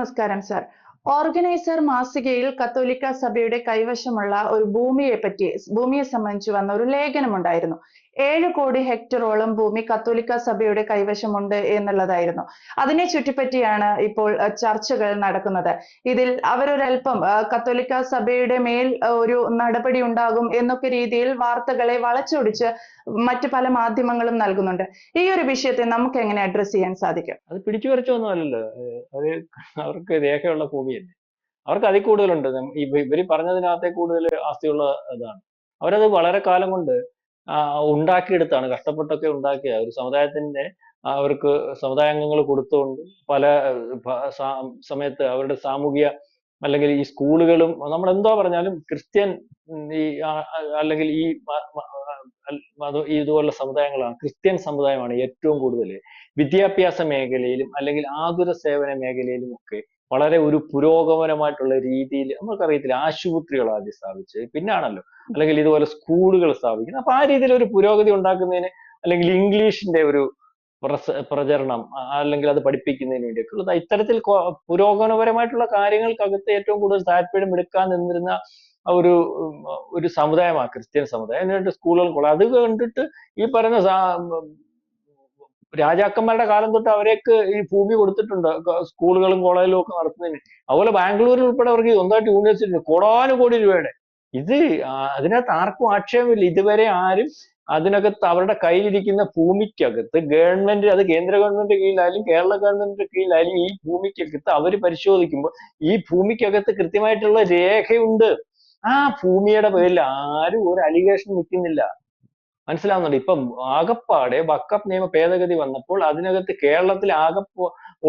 നമസ്കാരം sir organiser മാസികയിൽ കത്തോലിക്ക സഭയുടെ കൈവശമുള്ള ഒരു ഭൂമിയെ പറ്റി ഭൂമിയെ സംബന്ധിച്ച് വന്ന ഒരു ലേഖനമുണ്ടായിരുന്നു. ഏഴ് കോടി ഹെക്ടറോളം ഭൂമി കത്തോലിക്ക സഭയുടെ കൈവശമുണ്ട് എന്നുള്ളതായിരുന്നു. അതിനെ ചുറ്റിപ്പറ്റിയാണ് ഇപ്പോൾ ചർച്ചകൾ നടക്കുന്നത്. ഇതിൽ അവരൊരൽപ്പം കത്തോലിക്ക സഭയുടെ മേൽ ഒരു നടപടി ഉണ്ടാകും എന്നൊക്കെ രീതിയിൽ വാർത്തകളെ വളച്ചൊടിച്ച് മറ്റ് പല മാധ്യമങ്ങളും നൽകുന്നുണ്ട്. ഈ ഒരു വിഷയത്തെ നമുക്ക് എങ്ങനെ അഡ്രസ് ചെയ്യാൻ സാധിക്കും? അത് പിടിച്ചു ഏഹ് അത് അവർക്ക് രേഖയുള്ള ഭൂമിയല്ലേ. അവർക്ക് അതിൽ കൂടുതലുണ്ട്. ഇവർ പറഞ്ഞതിനകത്തെ കൂടുതൽ ആസ്തിയുള്ള ഇതാണ്. അവരത് വളരെ കാലം കൊണ്ട് ഉണ്ടാക്കിയെടുത്താണ് കഷ്ടപ്പെട്ടൊക്കെ ഉണ്ടാക്കിയ ഒരു സമുദായത്തിന്റെ അവർക്ക് സമുദായാംഗങ്ങൾ കൊടുത്തുകൊണ്ട് പല സമയത്ത് അവരുടെ സാമൂഹിക അല്ലെങ്കിൽ ഈ സ്കൂളുകളും നമ്മൾ എന്തോ പറഞ്ഞാലും ക്രിസ്ത്യൻ ഈ അല്ലെങ്കിൽ ഈ ഇതുപോലുള്ള സമുദായങ്ങളാണ്. ക്രിസ്ത്യൻ സമുദായമാണ് ഏറ്റവും കൂടുതൽ വിദ്യാഭ്യാസ മേഖലയിലും അല്ലെങ്കിൽ ആതുര സേവന മേഖലയിലും ഒക്കെ വളരെ ഒരു പുരോഗമനമായിട്ടുള്ള രീതിയിൽ നമുക്കറിയത്തില്ല ആശുപത്രികൾ ആദ്യം സ്ഥാപിച്ച് പിന്നാണല്ലോ അല്ലെങ്കിൽ ഇതുപോലെ സ്കൂളുകൾ സ്ഥാപിക്കുന്നത്. അപ്പൊ ആ രീതിയിൽ ഒരു പുരോഗതി ഉണ്ടാക്കുന്നതിന് അല്ലെങ്കിൽ ഇംഗ്ലീഷിന്റെ ഒരു പ്രചരണം അല്ലെങ്കിൽ അത് പഠിപ്പിക്കുന്നതിന് വേണ്ടിയൊക്കെ ഇത്തരത്തിൽ പുരോഗമനപരമായിട്ടുള്ള കാര്യങ്ങൾക്കകത്ത് ഏറ്റവും കൂടുതൽ താല്പര്യം എടുക്കാൻ നിന്നിരുന്ന ഒരു ഒരു സമുദായമാണ് ക്രിസ്ത്യൻ സമുദായം. എന്നിട്ട് സ്കൂളുകൾ അത് കണ്ടിട്ട് ഈ പറയുന്ന രാജാക്കന്മാരുടെ കാലം തൊട്ട് അവരേക്ക് ഈ ഭൂമി കൊടുത്തിട്ടുണ്ട്. സ്കൂളുകളും കോളേജിലും ഒക്കെ നടത്തുന്നതിന്. അതുപോലെ ബാംഗ്ലൂരിൽ ഉൾപ്പെടെ അവർക്ക് സ്വന്തമായിട്ട് യൂണിവേഴ്സിറ്റി കോടാനുകോടി രൂപയുടെ. ഇത് അതിനകത്ത് ആർക്കും ആക്ഷേപമില്ല. ഇതുവരെ ആരും അതിനകത്ത് അവരുടെ കയ്യിലിരിക്കുന്ന ഭൂമിക്കകത്ത് ഗവൺമെന്റ് അത് കേന്ദ്ര ഗവൺമെന്റിന്റെ കീഴിലായാലും കേരള ഗവൺമെന്റിന്റെ കീഴിലായാലും ഈ ഭൂമിക്കകത്ത് അവർ പരിശോധിക്കുമ്പോൾ ഈ ഭൂമിക്കകത്ത് കൃത്യമായിട്ടുള്ള രേഖയുണ്ട്. ആ ഭൂമിയുടെ പേരിൽ ആരും ഒരു അലിഗേഷൻ നിൽക്കുന്നില്ല. മനസ്സിലാവുന്നുണ്ട്. ഇപ്പം ആകപ്പാടെ വക്കപ്പ് നിയമ ഭേദഗതി വന്നപ്പോൾ അതിനകത്ത് കേരളത്തിൽ ആകെ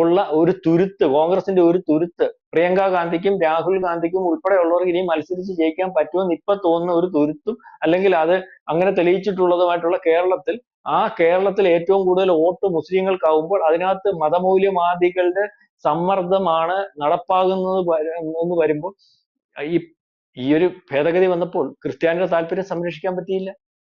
ഉള്ള ഒരു തുരുത്ത് കോൺഗ്രസിന്റെ ഒരു തുരുത്ത് പ്രിയങ്ക ഗാന്ധിക്കും രാഹുൽ ഗാന്ധിക്കും ഉൾപ്പെടെയുള്ളവർക്ക് ഇനി മത്സരിച്ച് ജയിക്കാൻ പറ്റുമെന്ന് ഇപ്പൊ തോന്നുന്ന ഒരു തുരുത്തും അല്ലെങ്കിൽ അത് അങ്ങനെ തെളിയിച്ചിട്ടുള്ളതുമായിട്ടുള്ള കേരളത്തിൽ ആ കേരളത്തിൽ ഏറ്റവും കൂടുതൽ വോട്ട് മുസ്ലിങ്ങൾക്കാവുമ്പോൾ അതിനകത്ത് മതമൂല്യവാദികളുടെ സമ്മർദ്ദമാണ് നടപ്പാകുന്നത് എന്ന് വരുമ്പോൾ ഈ ഈ ഒരു ഭേദഗതി വന്നപ്പോൾ ക്രിസ്ത്യാനിയുടെ താല്പര്യം സംരക്ഷിക്കാൻ പറ്റിയില്ല.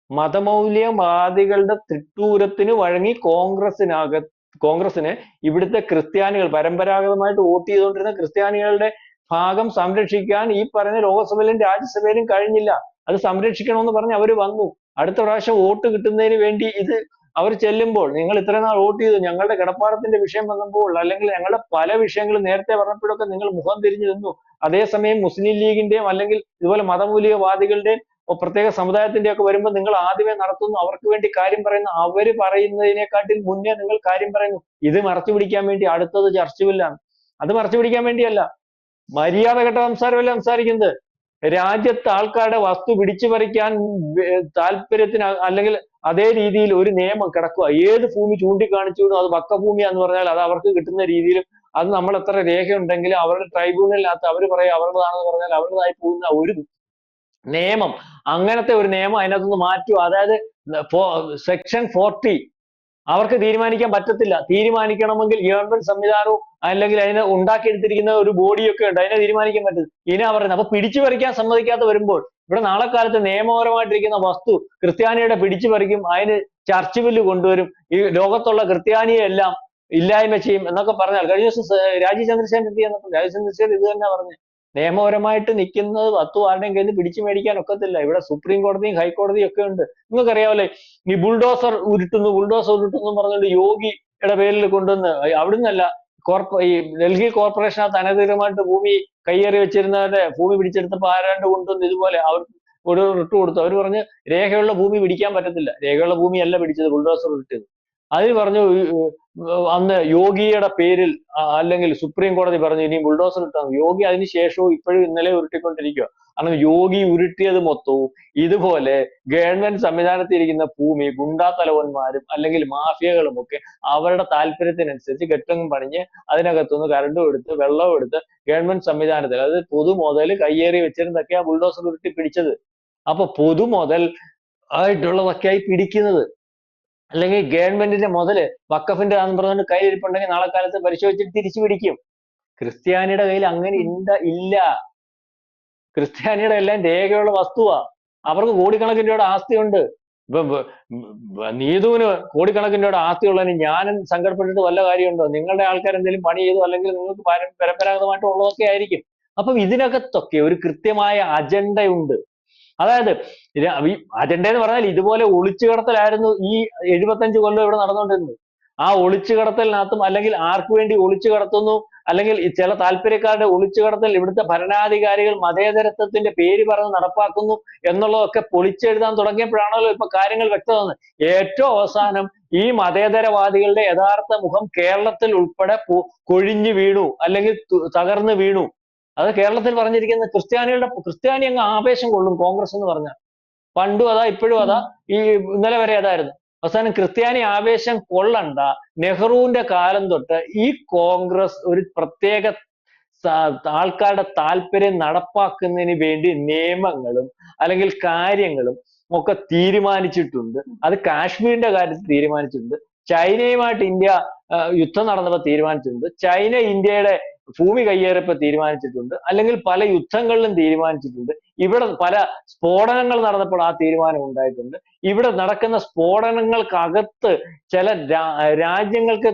മതമൗല്യവാദികളുടെ തിട്ടൂരത്തിന് വഴങ്ങി കോൺഗ്രസിനക കോൺഗ്രസിന് ഇവിടുത്തെ ക്രിസ്ത്യാനികൾ പരമ്പരാഗതമായിട്ട് വോട്ട് ചെയ്തുകൊണ്ടിരുന്ന ക്രിസ്ത്യാനികളുടെ ഭാഗം സംരക്ഷിക്കാൻ ഈ പറഞ്ഞ ലോകസഭയിലും രാജ്യസഭയിലും കഴിഞ്ഞില്ല. അത് സംരക്ഷിക്കണമെന്ന് പറഞ്ഞ് അവർ വന്നു. അടുത്ത പ്രാവശ്യം വോട്ട് കിട്ടുന്നതിന് വേണ്ടി ഇത് അവർ ചെല്ലുമ്പോൾ നിങ്ങൾ ഇത്രയും നാൾ വോട്ട് ചെയ്തു ഞങ്ങളുടെ കിടപ്പാടത്തിന്റെ വിഷയം വന്നപ്പോൾ അല്ലെങ്കിൽ ഞങ്ങളുടെ പല വിഷയങ്ങളും നേരത്തെ പറഞ്ഞപ്പോഴൊക്കെ നിങ്ങൾ മുഖം തിരിഞ്ഞു നിന്നു. അതേസമയം മുസ്ലിം ലീഗിന്റെയും അല്ലെങ്കിൽ ഇതുപോലെ മതമൂല്യവാദികളുടെയും ഒ പ്രത്യേക സമുദായത്തിന്റെ ഒക്കെ വരുമ്പോൾ നിങ്ങൾ ആദ്യമേ നടത്തുന്നു. അവർക്ക് വേണ്ടി കാര്യം പറയുന്നു. അവർ പറയുന്നതിനെക്കാട്ടിൽ മുന്നേ നിങ്ങൾ കാര്യം പറയുന്നു. ഇത് മറച്ചു പിടിക്കാൻ വേണ്ടി അടുത്തത് ചർച്ചയില്ലാണ് അത് മറച്ചു പിടിക്കാൻ വേണ്ടിയല്ല. മര്യാദ കെട്ട സംസാരമല്ല സംസാരിക്കുന്നത്? രാജ്യത്തെ ആൾക്കാരുടെ വസ്തു പിടിച്ചു പറിക്കാൻ താല്പര്യത്തിന് അല്ലെങ്കിൽ അതേ രീതിയിൽ ഒരു നിയമം കിടക്കുക. ഏത് ഭൂമി ചൂണ്ടിക്കാണിച്ചുകൊണ്ടും അത് വക്കഭൂമിയാന്ന് പറഞ്ഞാൽ അത് അവർക്ക് കിട്ടുന്ന രീതിയിലും അത് നമ്മൾ എത്ര രേഖയുണ്ടെങ്കിലും അവരുടെ ട്രൈബ്യൂണലിനകത്ത് അവർ പറയുക അവരുടേതാണെന്ന് പറഞ്ഞാൽ അവരുടേതായി പോകുന്ന ഒരു നിയമം. അങ്ങനത്തെ ഒരു നിയമം അതിനകത്തുനിന്ന് മാറ്റുക. അതായത് സെക്ഷൻ ഫോർട്ടി. അവർക്ക് തീരുമാനിക്കാൻ പറ്റത്തില്ല. തീരുമാനിക്കണമെങ്കിൽ ഗവൺമെന്റ് സംവിധാനവും അല്ലെങ്കിൽ അതിന് ഉണ്ടാക്കിയെടുത്തിരിക്കുന്ന ഒരു ബോഡിയൊക്കെ ഉണ്ട്. അതിനെ തീരുമാനിക്കാൻ പറ്റും ഇനി പറയുന്നത് അപ്പൊ പിടിച്ചു പറിക്കാൻ സമ്മതിക്കാതെ വരുമ്പോൾ ഇവിടെ നാളെ കാലത്ത് നിയമപരമായിട്ടിരിക്കുന്ന വസ്തു ക്രിസ്ത്യാനിയുടെ പിടിച്ചു പറിക്കും അതിന് ചർച്ച് ബില്ല് കൊണ്ടുവരും ഈ ലോകത്തുള്ള ക്രിസ്ത്യാനിയെല്ലാം ഇല്ലായ്മ ചെയ്യും എന്നൊക്കെ പറഞ്ഞാൽ കഴിഞ്ഞ ദിവസം രാജീവ് ചന്ദ്രശേഖരൻ എന്ത് ചെയ്യാൻ രാജീവ് ചന്ദ്രശേഖരൻ ഇത് തന്നെ പറഞ്ഞു നിയമപരമായിട്ട് നിൽക്കുന്നത് പത്ത് ആരുടെയും കയ്യിൽ പിടിച്ചു മേടിക്കാൻ ഒക്കത്തില്ല. ഇവിടെ സുപ്രീം കോടതിയും ഹൈക്കോടതിയും ഒക്കെ ഉണ്ട്. നിങ്ങൾക്കറിയാവല്ലേ ഈ ബുൾഡോസർ ഉരുട്ടുന്നു ബുൾഡോസർ ഉരുട്ടുന്നു പറഞ്ഞുകൊണ്ട് യോഗിയുടെ പേരിൽ കൊണ്ടുവന്ന് അവിടുന്നല്ല കോർപ്പ ഈ ഡൽഹി കോർപ്പറേഷനകത്ത് അനധികൃതമായിട്ട് ഭൂമി കയ്യേറി വെച്ചിരുന്നവരുടെ ഭൂമി പിടിച്ചെടുത്തപ്പോൾ ആരാണ്ട് കൊണ്ടുവന്ന് ഇതുപോലെ അവർ ഒരു റിട്ട് കൊടുത്തു. അവർ പറഞ്ഞ് രേഖയുള്ള ഭൂമി പിടിക്കാൻ പറ്റത്തില്ല. രേഖയുള്ള ഭൂമിയല്ല പിടിച്ചത് ബുൾഡോസർ ഉരുട്ടിയത്. അതിന് പറഞ്ഞു അന്ന് യോഗിയുടെ പേരിൽ അല്ലെങ്കിൽ സുപ്രീം കോടതി പറഞ്ഞു ഇനി ബുൾഡോസർ ഇട്ടാൽ യോഗി അതിന് ശേഷവും ഇപ്പോഴും ഇന്നലെ ഉരുട്ടിക്കൊണ്ടിരിക്കുക കാരണം യോഗി ഉരുട്ടിയത് മൊത്തവും ഇതുപോലെ ഗവൺമെന്റ് സംവിധാനത്തിൽ ഇരിക്കുന്ന ഭൂമി ഗുണ്ടാ തലവന്മാരും അല്ലെങ്കിൽ മാഫിയകളും ഒക്കെ അവരുടെ താല്പര്യത്തിനനുസരിച്ച് കെട്ടും പണിഞ്ഞ് അതിനകത്തുനിന്ന് കരണ്ടും എടുത്ത് വെള്ളവും എടുത്ത് ഗവൺമെന്റ് സംവിധാനത്തിൽ അതായത് പൊതു മുതൽ കയ്യേറി വെച്ചിരുന്നൊക്കെയാണ് ബുൾഡോസർ ഉരുട്ടി പിടിച്ചത്. അപ്പൊ പൊതു മുതൽ ആയിട്ടുള്ളതൊക്കെയായി പിടിക്കുന്നത്. അല്ലെങ്കിൽ ഗവൺമെന്റിന്റെ മുതൽ വക്കഫിന്റെ ആണെന്ന് പറഞ്ഞുകൊണ്ട് കയ്യിലിരിപ്പുണ്ടെങ്കിൽ നാളെ കാലത്ത് പരിശോധിച്ചിട്ട് തിരിച്ചു പിടിക്കും. ക്രിസ്ത്യാനിയുടെ കയ്യിൽ അങ്ങനെ ഇണ്ട ഇല്ല. ക്രിസ്ത്യാനിയുടെ എല്ലാം രേഖയുള്ള വസ്തുവാ. അവർക്ക് കോടിക്കണക്കിന് രൂപയുടെ ആസ്തിയുണ്ട് നീതുവിന് കോടിക്കണക്കിന് രൂപയുടെ ആസ്തിയുള്ളതിന് ഞാനും സങ്കടപ്പെട്ടിട്ട് വല്ല കാര്യമുണ്ടോ? നിങ്ങളുടെ ആൾക്കാർ എന്തെങ്കിലും പണി ചെയ്തു അല്ലെങ്കിൽ നിങ്ങൾക്ക് പര- പരമ്പരാഗതമായിട്ട് ഉള്ളതൊക്കെ ആയിരിക്കും. അപ്പം ഇതിനകത്തൊക്കെ ഒരു കൃത്യമായ അജണ്ടയുണ്ട്. അതായത് അജണ്ട എന്ന് പറഞ്ഞാൽ ഇതുപോലെ ഒളിച്ചു കടത്തലായിരുന്നു ഈ എഴുപത്തഞ്ച് കൊല്ലം ഇവിടെ നടന്നുകൊണ്ടിരുന്നത്. ആ ഒളിച്ചു കടത്തലിനകത്തും അല്ലെങ്കിൽ ആർക്കു വേണ്ടി ഒളിച്ചു കടത്തുന്നു അല്ലെങ്കിൽ ചില താല്പര്യക്കാരുടെ ഒളിച്ചു കടത്തൽ ഇവിടുത്തെ ഭരണാധികാരികൾ മതേതരത്വത്തിന്റെ പേര് പറഞ്ഞ് നടപ്പാക്കുന്നു എന്നുള്ളതൊക്കെ പൊളിച്ചെഴുതാൻ തുടങ്ങിയപ്പോഴാണല്ലോ ഇപ്പൊ കാര്യങ്ങൾ വ്യക്തമാകുന്നത്. ഏറ്റവും അവസാനം ഈ മതേതരവാദികളുടെ യഥാർത്ഥ മുഖം കേരളത്തിൽ ഉൾപ്പെടെ കൊഴിഞ്ഞു വീണു അല്ലെങ്കിൽ തകർന്നു വീണു. അത് കേരളത്തിൽ പറഞ്ഞിരിക്കുന്ന ക്രിസ്ത്യാനികളുടെ ക്രിസ്ത്യാനി അങ്ങ് ആവേശം കൊള്ളും കോൺഗ്രസ് എന്ന് പറഞ്ഞാൽ. പണ്ടും അതാ ഇപ്പോഴും അതാ ഈ ഇന്നലെ വരെ അതായിരുന്നു. അവസാനം ക്രിസ്ത്യാനി ആവേശം കൊള്ളണ്ട. നെഹ്റുവിന്റെ കാലം തൊട്ട് ഈ കോൺഗ്രസ് ഒരു പ്രത്യേക ആൾക്കാരുടെ താല്പര്യം നടപ്പാക്കുന്നതിന് വേണ്ടി നിയമങ്ങളും അല്ലെങ്കിൽ കാര്യങ്ങളും ഒക്കെ തീരുമാനിച്ചിട്ടുണ്ട്. അത് കാശ്മീരിന്റെ കാര്യത്തിൽ തീരുമാനിച്ചിട്ടുണ്ട്. ചൈനയുമായിട്ട് ഇന്ത്യ യുദ്ധം നടന്നപ്പോൾ തീരുമാനിച്ചിട്ടുണ്ട്. ചൈന ഇന്ത്യയുടെ ഭൂമി കയ്യേറിയപ്പോൾ തീരുമാനിച്ചിട്ടുണ്ട്. അല്ലെങ്കിൽ പല യുദ്ധങ്ങളിലും തീരുമാനിച്ചിട്ടുണ്ട്. ഇവിടെ പല സ്ഫോടനങ്ങൾ നടന്നപ്പോൾ ആ തീരുമാനം ഉണ്ടായിട്ടുണ്ട്. ഇവിടെ നടക്കുന്ന സ്ഫോടനങ്ങൾക്കകത്ത് ചില രാജ്യങ്ങൾക്ക്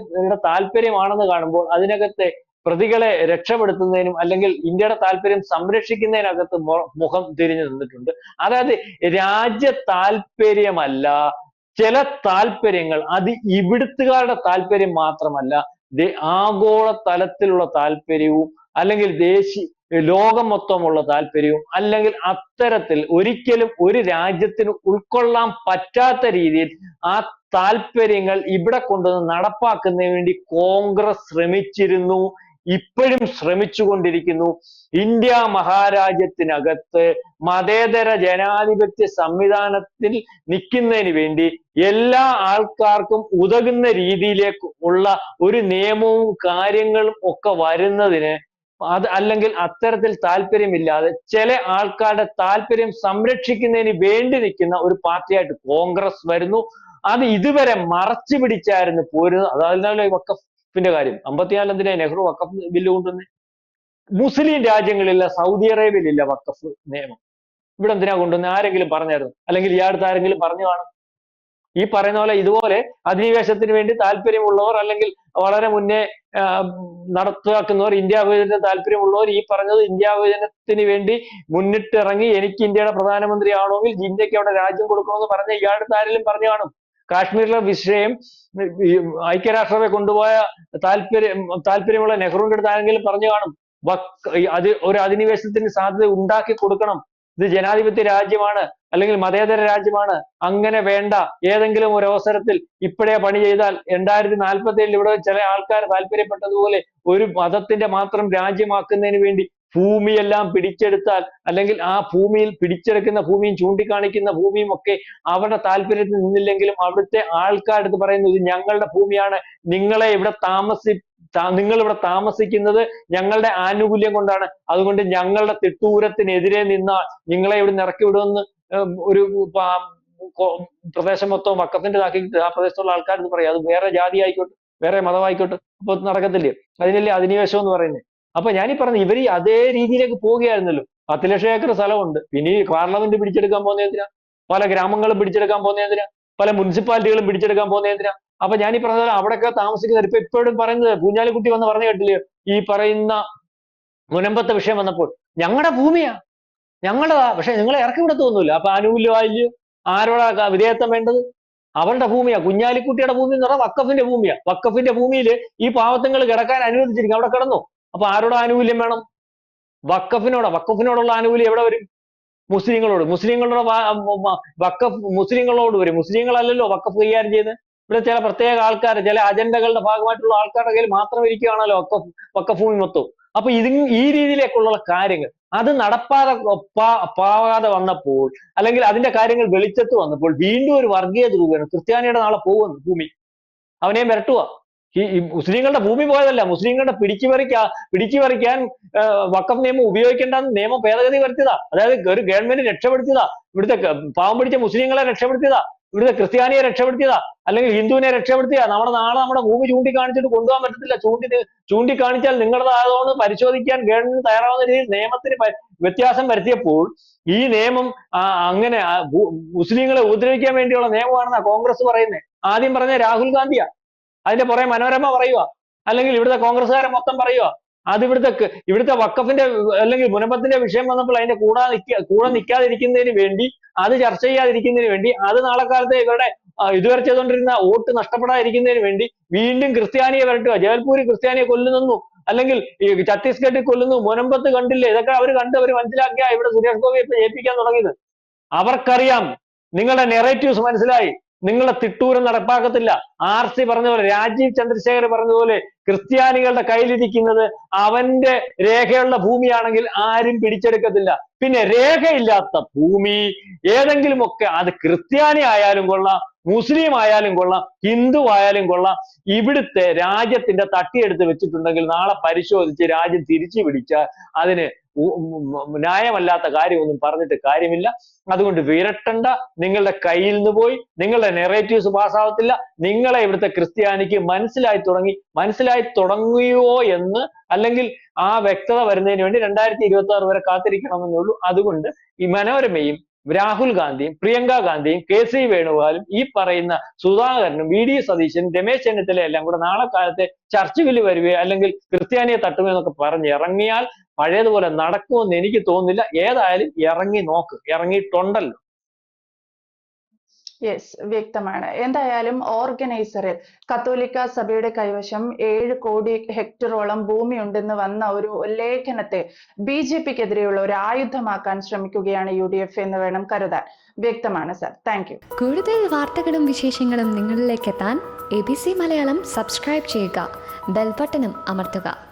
താല്പര്യമാണെന്ന് കാണുമ്പോൾ അതിനകത്തെ പ്രതികളെ രക്ഷപ്പെടുത്തുന്നതിനും അല്ലെങ്കിൽ ഇന്ത്യയുടെ താല്പര്യം സംരക്ഷിക്കുന്നതിനകത്ത് മുഖം തിരിഞ്ഞു നിന്നിട്ടുണ്ട്. അതായത് രാജ്യ താല്പര്യമല്ല ചില താല്പര്യങ്ങൾ അത് ഇവിടുത്തുകാരുടെ താല്പര്യം മാത്രമല്ല ആഗോള തലത്തിലുള്ള താല്പര്യവും അല്ലെങ്കിൽ ദേശീയ ലോകം മൊത്തമുള്ള താല്പര്യവും അല്ലെങ്കിൽ അത്തരത്തിൽ ഒരിക്കലും ഒരു രാജ്യത്തിന് ഉൾക്കൊള്ളാൻ പറ്റാത്ത രീതിയിൽ ആ താല്പര്യങ്ങൾ ഇവിടെ കൊണ്ടുവന്ന് നടപ്പാക്കുന്നതിന് വേണ്ടി കോൺഗ്രസ് ശ്രമിച്ചിരുന്നു. ഇപ്പോഴും ശ്രമിച്ചുകൊണ്ടിരിക്കുന്നു. ഇന്ത്യ മഹാരാജ്യത്തിനകത്ത് മതേതര ജനാധിപത്യ സംവിധാനത്തിൽ നിൽക്കുന്നതിന് വേണ്ടി എല്ലാ ആൾക്കാർക്കും ഉതകുന്ന രീതിയിലേക്ക് ഉള്ള ഒരു നിയമവും കാര്യങ്ങളും ഒക്കെ വരുന്നതിന് അത് അല്ലെങ്കിൽ അത്തരത്തിൽ താല്പര്യമില്ലാതെ ചില ആൾക്കാരുടെ താല്പര്യം സംരക്ഷിക്കുന്നതിന് വേണ്ടി നിൽക്കുന്ന ഒരു പാർട്ടിയായിട്ട് കോൺഗ്രസ് വരുന്നു. അത് ഇതുവരെ മറച്ചു പിടിച്ചായിരുന്നു പോരുന്നത്. അതല്ല വക്കഫിന്റെ കാര്യം അമ്പത്തിനാല് എന്തിനാ നെഹ്റു വഖഫ് ബില്ല് കൊണ്ടുവന്നത് മുസ്ലിം രാജ്യങ്ങളില്ല സൗദി അറേബ്യയിലില്ല വഖഫ് നിയമം. ഇവിടെ എന്തിനാ കൊണ്ടുവന്നത് ആരെങ്കിലും പറഞ്ഞായിരുന്നു? അല്ലെങ്കിൽ ഈ അടുത്ത് ആരെങ്കിലും പറഞ്ഞു കാണും? ഈ പറയുന്ന പോലെ ഇതുപോലെ അധിനിവേശത്തിന് വേണ്ടി താല്പര്യമുള്ളവർ അല്ലെങ്കിൽ വളരെ മുന്നേ നടപ്പാക്കുന്നവർ ഇന്ത്യ വിഭജന താല്പര്യമുള്ളവർ ഈ പറഞ്ഞത് ഇന്ത്യ വിഭജനത്തിന് വേണ്ടി മുന്നിട്ടിറങ്ങി എനിക്ക് ഇന്ത്യയുടെ പ്രധാനമന്ത്രി ആവണമെങ്കിൽ ഇന്ത്യയ്ക്ക് അവിടെ രാജ്യം കൊടുക്കണമെന്ന് പറഞ്ഞ ഇയാളുടെ ആരെങ്കിലും പറഞ്ഞു കാണും? കാശ്മീരിലെ വിഷയം ഐക്യരാഷ്ട്രത്തെ കൊണ്ടുപോയ താല്പര്യം താല്പര്യമുള്ള നെഹ്റുവിന്റെ അടുത്ത് ആരെങ്കിലും പറഞ്ഞു കാണും അത് ഒരു അധിനിവേശത്തിന് സാധ്യത ഉണ്ടാക്കി കൊടുക്കണം ഇത് ജനാധിപത്യ രാജ്യമാണ് അല്ലെങ്കിൽ മതേതര രാജ്യമാണ് അങ്ങനെ വേണ്ട ഏതെങ്കിലും ഒരു അവസരത്തിൽ ഇപ്പോഴേ പണി ചെയ്താൽ രണ്ടായിരത്തി നാൽപ്പത്തി ഏഴിൽ ഇവിടെ ചില ആൾക്കാർ താല്പര്യപ്പെട്ടതുപോലെ ഒരു മതത്തിന്റെ മാത്രം രാജ്യമാക്കുന്നതിന് വേണ്ടി ഭൂമിയെല്ലാം പിടിച്ചെടുത്താൽ അല്ലെങ്കിൽ ആ ഭൂമിയിൽ പിടിച്ചെടുക്കുന്ന ഭൂമിയും ചൂണ്ടിക്കാണിക്കുന്ന ഭൂമിയും ഒക്കെ അവരുടെ താല്പര്യത്തിൽ നിന്നില്ലെങ്കിലും അവിടുത്തെ ആൾക്കാരെടുത്ത് പറയുന്നത് ഞങ്ങളുടെ ഭൂമിയാണ്. നിങ്ങളെ ഇവിടെ താമസി നിങ്ങൾ ഇവിടെ താമസിക്കുന്നത് ഞങ്ങളുടെ ആനുകൂല്യം കൊണ്ടാണ്. അതുകൊണ്ട് ഞങ്ങളുടെ തിട്ടൂരത്തിനെതിരെ നിന്ന നിങ്ങളെ ഇവിടെ ഇറക്കി വിടുമെന്ന് ഒരു പ്രദേശം മൊത്തം വക്കത്തിന്റെ ആക്കി ആ പ്രദേശത്തുള്ള ആൾക്കാർ ഇത് പറയും. അത് വേറെ ജാതി ആയിക്കോട്ടെ വേറെ മതമായിക്കോട്ടെ. അപ്പൊ നടക്കത്തില്ലേ? അതിനല്ലേ അധിനിവേശം എന്ന് പറയുന്നത്. അപ്പൊ ഞാനീ പറഞ്ഞു ഇവർ അതേ രീതിയിലേക്ക് പോവുകയായിരുന്നല്ലോ. പത്ത് ലക്ഷം ഏക്കർ സ്ഥലമുണ്ട്. പിന്നെ പാർലമെന്റ് പിടിച്ചെടുക്കാൻ പോകുന്ന എന്തിനാ? പല ഗ്രാമങ്ങളും പിടിച്ചെടുക്കാൻ പോകുന്ന എന്തിനാ? പല മുനിസിപ്പാലിറ്റികളും പിടിച്ചെടുക്കാൻ പോകുന്ന എന്തിനാ? അപ്പൊ ഞാൻ പറഞ്ഞ പോലെ അവിടെയൊക്കെ താമസിക്കുന്നവർ ഇപ്പൊ ഇപ്പോഴും പറയുന്നത് കുഞ്ഞാലിക്കുട്ടി വന്ന് പറഞ്ഞു കേട്ടില്ലേ? ഈ പറയുന്ന മുനമ്പത്തെ വിഷയം വന്നപ്പോൾ ഞങ്ങളുടെ ഭൂമിയാ. ഞങ്ങളുടെതാ പക്ഷെ നിങ്ങളെ ഇറക്കി വിടത്തൊന്നുമില്ല അപ്പൊ ആനുകൂല്യമായില്ലയോ ആരോടാ വിധേയത്വം വേണ്ടത്? അവരുടെ ഭൂമിയാ. കുഞ്ഞാലിക്കുട്ടിയുടെ ഭൂമി എന്ന് പറഞ്ഞാൽ വക്കഫിന്റെ ഭൂമിയാ. വക്കഫിന്റെ ഭൂമിയിൽ ഈ പാവത്തങ്ങൾ കിടക്കാൻ അനുവദിച്ചിരിക്കും അവിടെ കിടന്നു? അപ്പൊ ആരോട് ആനുകൂല്യം വേണം? വക്കഫിനോടാ വക്കഫിനോടുള്ള ആനുകൂല്യം എവിടെ വരും? മുസ്ലിങ്ങളോട്. മുസ്ലിങ്ങളുടെ വക്കഫ് മുസ്ലിങ്ങളോട് വരും. മുസ്ലിങ്ങളല്ലല്ലോ വക്കഫ് കൈകാര്യം ചെയ്യുന്നത്. ഇവിടെ ചില പ്രത്യേക ആൾക്കാർ ചില അജണ്ടകളുടെ ഭാഗമായിട്ടുള്ള ആൾക്കാരുടെ കയ്യിൽ മാത്രം ഇരിക്കുകയാണല്ലോ വക്കഫ് വക്കഫൂമി മൊത്തം അപ്പൊ ഇത് ഈ രീതിയിലേക്കുള്ള കാര്യങ്ങൾ. അത് നടപ്പാതെ പാവാതെ വന്നപ്പോൾ അല്ലെങ്കിൽ അതിന്റെ കാര്യങ്ങൾ വെളിച്ചത്ത് വന്നപ്പോൾ വീണ്ടും ഒരു വർഗീയ രൂപയാണ് ക്രിസ്ത്യാനിയുടെ നാളെ പോകുന്നു ഭൂമി. അവനെയും വരട്ടുക ഈ മുസ്ലിങ്ങളുടെ ഭൂമി പോയതല്ല. മുസ്ലിങ്ങളുടെ പിടിച്ചു പിടിച്ചുപറിക്കാൻ വഖഫ് നിയമം ഉപയോഗിക്കേണ്ട നിയമം ഭേദഗതി വരുത്തിയതാ. അതായത് ഒരു ഗവൺമെന്റ് രക്ഷപ്പെടുത്തിയതാ. ഇവിടുത്തെ പാവം പിടിച്ച മുസ്ലിങ്ങളെ രക്ഷപ്പെടുത്തിയതാ. ഇവിടുത്തെ ക്രിസ്ത്യാനിയെ രക്ഷപ്പെടുത്തിയതാ. അല്ലെങ്കിൽ ഹിന്ദുവിനെ രക്ഷപ്പെടുത്തിയതാ. നമ്മുടെ നാളെ നമ്മുടെ ഭൂമി ചൂണ്ടിക്കാണിച്ചിട്ട് കൊണ്ടുപോകാൻ പറ്റത്തില്ല. ചൂണ്ടി ചൂണ്ടിക്കാണിച്ചാൽ നിങ്ങളുടേതാണോ പരിശോധിക്കാൻ ഗവൺമെന്റ് തയ്യാറാവുന്ന രീതിയിൽ നിയമത്തിന് വ്യത്യാസം വരുത്തിയപ്പോൾ ഈ നിയമം അങ്ങനെ മുസ്ലിങ്ങളെ ഉപദ്രവിക്കാൻ വേണ്ടിയുള്ള നിയമമാണെന്നാ കോൺഗ്രസ് പറയുന്നത് ആദ്യം പറഞ്ഞ രാഹുൽ ഗാന്ധിയാ. അതിന്റെ പുറകെ മനോരമ പറയുക അല്ലെങ്കിൽ ഇവിടുത്തെ കോൺഗ്രസ്സുകാരെ മൊത്തം പറയുക അത് ഇവിടുത്തെ ഇവിടുത്തെ വക്കഫിന്റെ അല്ലെങ്കിൽ മുനമ്പത്തിന്റെ വിഷയം വന്നപ്പോൾ അതിന്റെ കൂടാ നിൽക്കുക കൂടെ നിൽക്കാതിരിക്കുന്നതിന് വേണ്ടി അത് ചർച്ച ചെയ്യാതിരിക്കുന്നതിന് വേണ്ടി അത് നാളെ കാലത്ത് ഇവരുടെ ഇതുവരെ ചെയ്തുകൊണ്ടിരുന്ന വോട്ട് നഷ്ടപ്പെടാതിരിക്കുന്നതിന് വേണ്ടി വീണ്ടും ക്രിസ്ത്യാനിയെ വരട്ടുക ജബൽപൂരി ക്രിസ്ത്യാനിയെ കൊല്ലുന്നു. അല്ലെങ്കിൽ ഈ ഛത്തീസ്ഗഡിൽ കൊല്ലുന്നു. മുനമ്പത്ത് കണ്ടില്ലേ? ഇതൊക്കെ അവർ കണ്ട് അവർ മനസ്സിലാക്കിയ ഇവിടെ സുരേഷ് ഗോപി ഇപ്പൊ ജയിപ്പിക്കാൻ തുടങ്ങിയത്. അവർക്കറിയാം നിങ്ങളുടെ നെറേറ്റീവ്സ് മനസ്സിലായി. നിങ്ങളെ തിട്ടൂരം നടപ്പാക്കത്തില്ല. ആർ സി പറഞ്ഞ പോലെ രാജീവ് ചന്ദ്രശേഖർ പറഞ്ഞതുപോലെ ക്രിസ്ത്യാനികളുടെ കയ്യിലിരിക്കുന്നത് അവന്റെ രേഖയുള്ള ഭൂമിയാണെങ്കിൽ ആരും പിടിച്ചെടുക്കത്തില്ല. പിന്നെ രേഖയില്ലാത്ത ഭൂമി ഏതെങ്കിലുമൊക്കെ അത് ക്രിസ്ത്യാനി ആയാലും കൊള്ളാം. മുസ്ലിം ആയാലും കൊള്ളാം ഹിന്ദു ആയാലും കൊള്ളാം ഇവിടുത്തെ രാജ്യത്തിന്റെ തട്ടിയെടുത്ത് വെച്ചിട്ടുണ്ടെങ്കിൽ നാളെ പരിശോധിച്ച് രാജ്യം തിരിച്ചു പിടിച്ചാൽ അതിന് ന്യായമല്ലാത്ത കാര്യമൊന്നും പറഞ്ഞിട്ട് കാര്യമില്ല. അതുകൊണ്ട് വിരട്ടണ്ട നിങ്ങളുടെ കയ്യിൽ നിന്ന് പോയി നിങ്ങളുടെ നെറേറ്റീവ്സ് പാസ്സാവത്തില്ല നിങ്ങളെ ഇവിടുത്തെ ക്രിസ്ത്യാനിക്ക് മനസ്സിലായി തുടങ്ങി മനസ്സിലായി തുടങ്ങിയോ എന്ന് അല്ലെങ്കിൽ ആ വ്യക്തത വരുന്നതിന് വേണ്ടി രണ്ടായിരത്തി ഇരുപത്തി ആറ് വരെ കാത്തിരിക്കണമെന്നേ ഉള്ളൂ. അതുകൊണ്ട് ഈ മനോരമയും രാഹുൽ ഗാന്ധിയും പ്രിയങ്ക ഗാന്ധിയും കെ സി വേണുഗോപാലും ഈ പറയുന്ന സുധാകരനും വി ഡി സതീശനും രമേശ് ചെന്നിത്തല എല്ലാം കൂടെ നാളെ കാലത്തെ ചർച്ചിൽ വരികയോ അല്ലെങ്കിൽ ക്രിസ്ത്യാനിയെ തട്ടുമോ എന്നൊക്കെ പറഞ്ഞ് ഇറങ്ങിയാൽ പഴയതുപോലെ നടക്കുമെന്ന് എനിക്ക് തോന്നുന്നില്ല. ഏതായാലും ഇറങ്ങി നോക്ക്. ഇറങ്ങിയിട്ടുണ്ടല്ലോ. യെസ് വ്യക്തമാണ്. എന്തായാലും ഓർഗനൈസറിൽ കത്തോലിക്ക സഭയുടെ കൈവശം ഏഴ് കോടി ഹെക്ടറോളം ഭൂമി ഉണ്ടെന്ന് വന്ന ഒരു ലേഖനത്തെ ബി ജെ പിക്കെതിരെയുള്ള ഒരു ആയുധമാക്കാൻ ശ്രമിക്കുകയാണ് യു ഡി എഫ് എന്ന് വേണം കരുതാൻ. വ്യക്തമാണ് സർ താങ്ക് യു കൂടുതൽ വാർത്തകളും വിശേഷങ്ങളും നിങ്ങളിലേക്ക് എത്താൻ A B C Malayalam subscribe ചെയ്യുക. ബെൽബട്ടനും അമർത്തുക.